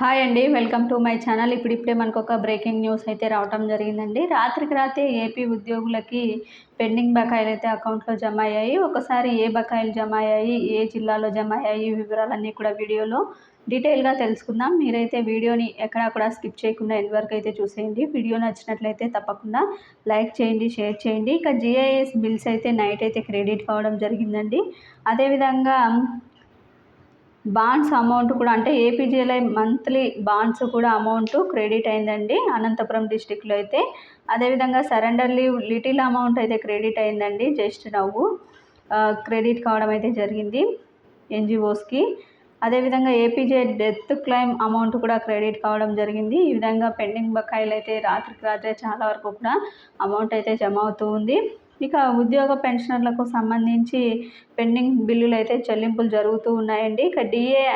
Hi అండి welcome to my channel. ఇప్పుడిప్పుడే మనకు ఒక బ్రేకింగ్ న్యూస్ అయితే రావటం జరిగిందండి. రాత్రికి రాత్రే ఏపీ ఉద్యోగులకి పెండింగ్ బకాయిలు అయితే అకౌంట్లో జమ అయ్యాయి. ఒకసారి ఏ బకాయిలు జమ అయ్యాయి ఏ జిల్లాలో జమ అయ్యాయి వివరాలన్నీ కూడా వీడియోలో డీటెయిల్గా తెలుసుకుందాం. మీరైతే వీడియోని ఎక్కడా కూడా స్కిప్ చేయకుండా ఎండ్ వరకు అయితే చూసేయండి. వీడియో నచ్చినట్లయితే తప్పకుండా లైక్ చేయండి షేర్ చేయండి. ఇక జిఐఎస్ బిల్స్ అయితే నైట్ అయితే క్రెడిట్ కావడం జరిగిందండి. అదేవిధంగా బాండ్స్ అమౌంట్ కూడా అంటే ఏపీజీఎల్ఐ మంత్లీ బాండ్స్ కూడా అమౌంట్ క్రెడిట్ అయిందండి. అనంతపురం డిస్టిక్లో అయితే. అదేవిధంగా సరెండర్ లీవ్ లిటిల్ అమౌంట్ అయితే క్రెడిట్ అయిందండి. జస్ట్ నవ్వు క్రెడిట్ కావడం అయితే జరిగింది ఎన్జిఓస్కి. అదేవిధంగా ఏపీజే డెత్ క్లెయిమ్ అమౌంట్ కూడా క్రెడిట్ కావడం జరిగింది. ఈ విధంగా పెండింగ్ బకాయిలు అయితే రాత్రికి రాత్రే చాలా వరకు కూడా అమౌంట్ అయితే జమ అవుతూ ఉంది. ఇక ఉద్యోగ పెన్షనర్లకు సంబంధించి పెండింగ్ బిల్లులు అయితే చెల్లింపులు జరుగుతూ ఉన్నాయండి. ఇక డిఏ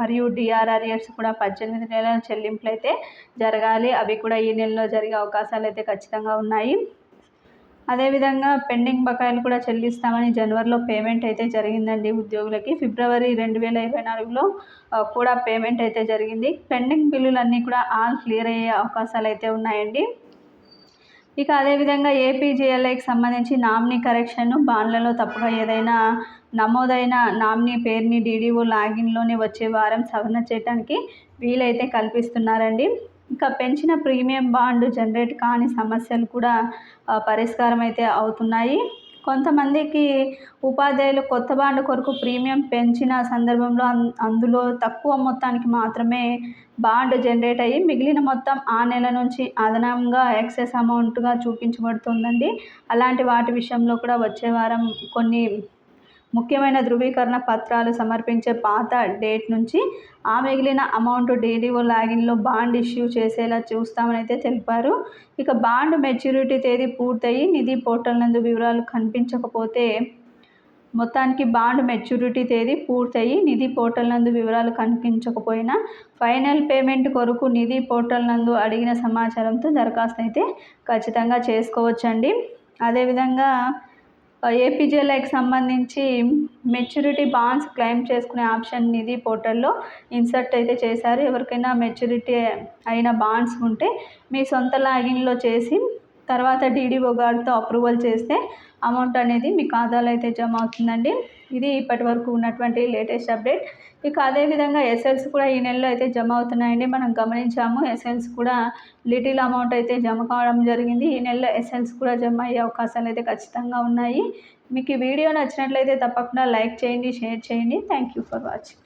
మరియు డిఆర్ఆర్ఎస్ కూడా పద్దెనిమిది నెలల చెల్లింపులు అయితే జరగాలి. అవి కూడా ఈ నెలలో జరిగే అవకాశాలు అయితే ఖచ్చితంగా ఉన్నాయి. అదేవిధంగా పెండింగ్ బకాయిలు కూడా చెల్లిస్తామని జనవరిలో పేమెంట్ అయితే జరిగిందండి ఉద్యోగులకి. ఫిబ్రవరి రెండు వేల ఇరవై నాలుగులో కూడా పేమెంట్ అయితే జరిగింది. పెండింగ్ బిల్లులన్నీ కూడా ఆల్ క్లియర్ అయ్యే అవకాశాలు అయితే ఉన్నాయండి. ఇక అదేవిధంగా ఏపీజేఎల్ఐకి సంబంధించి నామినీ కరెక్షన్ బాండ్లలో తప్పుగా ఏదైనా నమోదైన నామినీ పేరుని డీడీఓ లాగిన్లోనే వచ్చే వారం సవరణ చేయడానికి వీలైతే కల్పిస్తున్నారండి. ఇంకా పెంచిన ప్రీమియం బాండ్ జనరేట్ కాని సమస్యలు కూడా పరిష్కారం అయితే అవుతున్నాయి. కొంతమందికి ఉపాధ్యాయులు కొత్త బాండ్ కొరకు ప్రీమియం పెంచిన సందర్భంలో అందులో తక్కువ మొత్తానికి మాత్రమే బాండ్ జనరేట్ అయ్యి మిగిలిన మొత్తం ఆ నెల నుంచి అదనంగా ఎక్సెస్ అమౌంట్గా చూపించబడుతుందండి. అలాంటి వాటి విషయంలో కూడా వచ్చే వారం కొన్ని ముఖ్యమైన ధృవీకరణ పత్రాలు సమర్పించే పాత డేట్ నుంచి ఆ మిగిలిన అమౌంట్ డీడీఓ లాగిన్లో బాండ్ ఇష్యూ చేసేలా చూస్తామని అయితే తెలిపారు. ఇక బాండ్ మెచ్యూరిటీ తేదీ పూర్తయి నిధి పోర్టల్ నందు వివరాలు కనిపించకపోతే మొత్తానికి బాండ్ మెచ్యూరిటీ తేదీ పూర్తయి నిధి పోర్టల్ నందు వివరాలు కనిపించకపోయినా ఫైనల్ పేమెంట్ కొరకు నిధి పోర్టల్ నందు అడిగిన సమాచారంతో దరఖాస్తు అయితే ఖచ్చితంగా చేసుకోవచ్చండి. అదేవిధంగా ఏపీజేఎల్ఐకి సంబంధించి మెచ్యూరిటీ బాండ్స్ క్లెయిమ్ చేసుకునే ఆప్షన్ నిధి పోర్టల్లో ఇన్సర్ట్ అయితే చేశారు. ఎవరికైనా మెచ్యూరిటీ అయిన బాండ్స్ ఉంటే మీ సొంత లాగిన్లో చేసి తర్వాత డీడీఓ గారితో అప్రూవల్ చేస్తే అమౌంట్ అనేది మీ ఖాతాలో అయితే జమ అవుతుందండి. ఇది ఇప్పటి వరకు ఉన్నటువంటి లేటెస్ట్ అప్డేట్. ఇక అదేవిధంగా ఎస్ఎల్స్ కూడా ఈ నెలలో అయితే జమ అవుతున్నాయండి. మనం గమనించాము ఎస్ఎల్స్ కూడా లిటిల్ అమౌంట్ అయితే జమ కావడం జరిగింది. ఈ నెలలో ఎస్ఎల్స్ కూడా జమ అయ్యే అవకాశాలు అయితే ఖచ్చితంగా ఉన్నాయి. మీకు ఈ వీడియో నచ్చినట్లయితే తప్పకుండా లైక్ చేయండి షేర్ చేయండి. Thank you for watching